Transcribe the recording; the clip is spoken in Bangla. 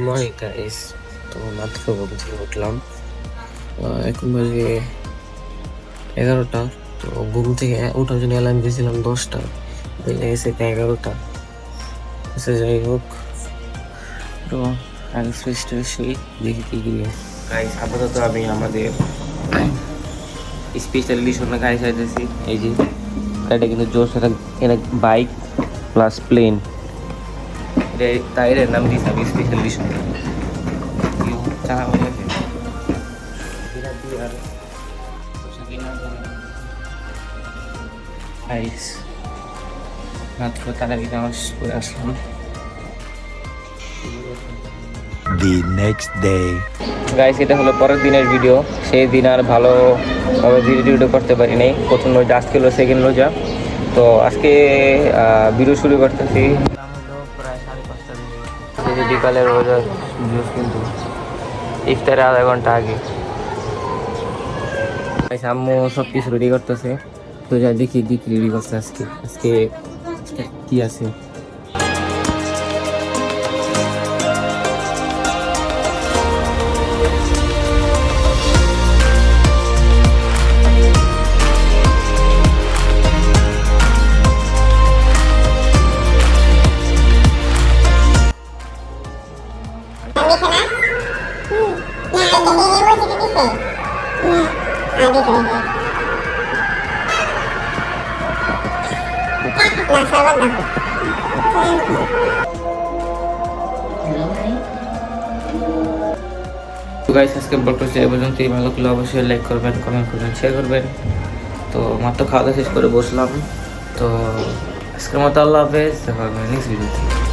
মর্নিং গাইস তো মাত্র ঘুম থেকে উঠলাম এখন বাজে এগারোটা তো ঘুম থেকে ওঠার জন্য অ্যালার্ম দিয়েছিলাম দশটা বেজে গেছে এগারোটা আচ্ছা যাই হোক তো আগে ফ্রেশ ট্রেশ হই দেখি কি কি গাইস আপাতত আমি আমাদের স্পেশাল এডিশন গাড়ি চাইতেছি এই যে গাড়িটা কিন্তু জোর সাথে বাইক প্লাস প্লেন তাই এর নাম দিয়েছি আমি স্পেশাল মাত্র আসলাম. গাইস এটা হলো পরের দিনের ভিডিও সেই দিন আর ভালোভাবে ভিডিও করতে পারি নাই। প্রথম রোজা আজকে হলো সেকেন্ড রোজা তো আজকে ভিডিও শুরু করতেছি। বিকালের রোজা জুস কিন্তু ইফতারে আধা ঘণ্টা আগে। আম্মু সব কিছু রেডি করতেছে। তো যা দেখি কি রেডি করছে আজকে। আজকে কি আছে? তো গাইস আজকে ব্লগটা এই অবশ্যই লাইক করবেন কমেন্ট করবেন শেয়ার করবেন। তো মাত্র খাওয়া দাওয়া শেষ করে বসলাম। তো আজকের মতো আল্লাহ হাফেজ, দেখা হবে নেক্সট ভিডিওতে